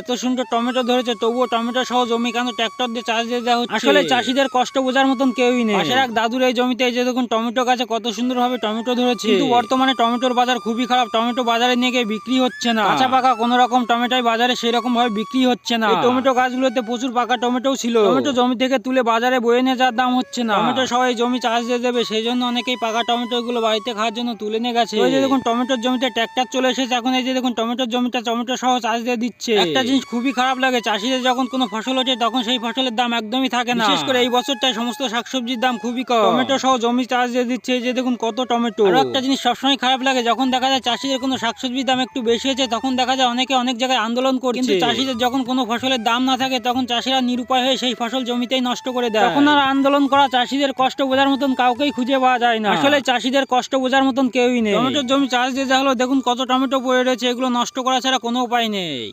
এত সুন্দর টমেটো ধরেছে তবুও টমেটো সহ জমি কেন ট্র্যাক্টর দিয়ে চাষ দিয়ে দেওয়া হচ্ছে। আসলে চাষিদের কষ্ট বোঝার মতন কেউই নেই। এক দাদুর এই জমিতে এই যে দেখুন টমেটো গাছে কত সুন্দর ভাবে টমেটো ধরেছে। কিন্তু বর্তমানে টমেটোর বাজার খুবই খারাপ টমেটো বাজারে নিয়ে গিয়ে বিক্রি হচ্ছে না। কাঁচা পাকা কোনো রকম টমেটোই বাজারে সেই রকম ভাবে বিক্রি হচ্ছে না। টমেটো গাছগুলোতে প্রচুর পাকা টমেটো ছিল। টমেটো জমি থেকে তুলে বাজারে বয়ে নিয়ে যাওয়ার দাম হচ্ছে না। টমেটো সবাই জমি চাষ দিয়ে দেবে সেই জন্য অনেকেই পাকা টমেটো গুলো বাড়িতে খাওয়ার জন্য তুলে নিয়ে গেছে। ওই যে দেখুন টমেটোর জমিতে ট্র্যাক্টর চলে এসেছে এখন এই যে দেখুন টমেটোর জমিটা টমেটো সহ চাষ দিয়ে দিচ্ছে। একটা জিনিস খুবই খারাপ লাগে চাষিদের যখন কোনো ফসল ওঠে তখন সেই ফসলের দাম একদমই থাকে না। বিশেষ করে এই বছরটায় সমস্ত শাকসবজির দাম খুবই কম। টমেটো সহ জমি চাষ দিয়ে দিচ্ছে যে দেখুন কত টমেটো। আর একটা জিনিস সবসময় খারাপ লাগে যখন দেখা যায় চাষিদের কোনো শাকসবজির দাম একটু বেশি হয়েছে তখন দেখা যায় অনেকে অনেক জায়গায় আন্দোলন করছে। কিন্তু চাষিদের যখন কোনো ফসলের দাম না থাকে তখন চাষিরা নিরুপায় হয়ে সেই ফসল জমিতেই নষ্ট করে দেয়। তখন আর আন্দোলন করা চাষিদের কষ্ট বোঝার মতন কাউকেই খুঁজে পাওয়া যায় না। আসলে চাষিদের কষ্ট বোঝার মতন কেউই নেই। টমেটোর জমি চাষ দিয়ে যা হলো দেখুন কত টমেটো পড়ে রয়েছে এগুলো নষ্ট করা ছাড়া কোনো উপায় নেই।